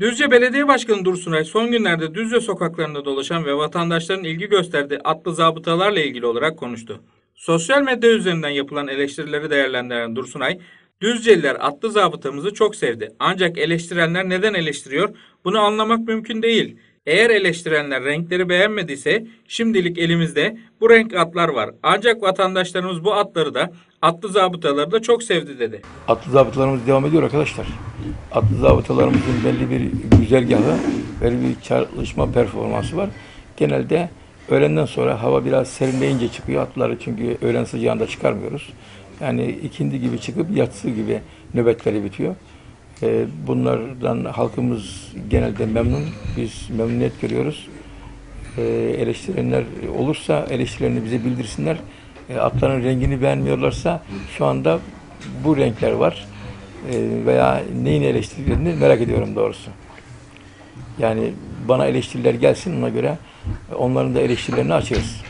Düzce Belediye Başkanı Dursunay son günlerde Düzce sokaklarında dolaşan ve vatandaşların ilgi gösterdiği atlı zabıtalarla ilgili olarak konuştu. Sosyal medya üzerinden yapılan eleştirileri değerlendiren Dursunay, Düzceliler atlı zabıtamızı çok sevdi. Ancak eleştirenler neden eleştiriyor? Bunu anlamak mümkün değil. Eğer eleştirenler renkleri beğenmediyse şimdilik elimizde bu renk atlar var. Ancak vatandaşlarımız bu atları da atlı zabıtaları da çok sevdi dedi. Atlı zabıtalarımız devam ediyor arkadaşlar. Atlı zabıtalarımızın belli bir güzergahı, belli bir çalışma performansı var. Genelde öğlenden sonra hava biraz serinleyince çıkıyor. Atlıları çünkü öğlen sıcağında çıkarmıyoruz. Yani ikindi gibi çıkıp yatsı gibi nöbetleri bitiyor. Ee, bunlardan halkımız genelde memnun. Biz memnuniyet görüyoruz. Ee, eleştirenler olursa eleştirilerini bize bildirsinler. E, atların rengini beğenmiyorlarsa şu anda bu renkler var. Veya neyin eleştirdiklerini merak ediyorum doğrusu. Yani bana eleştiriler gelsin ona göre onların da eleştirilerini açarız.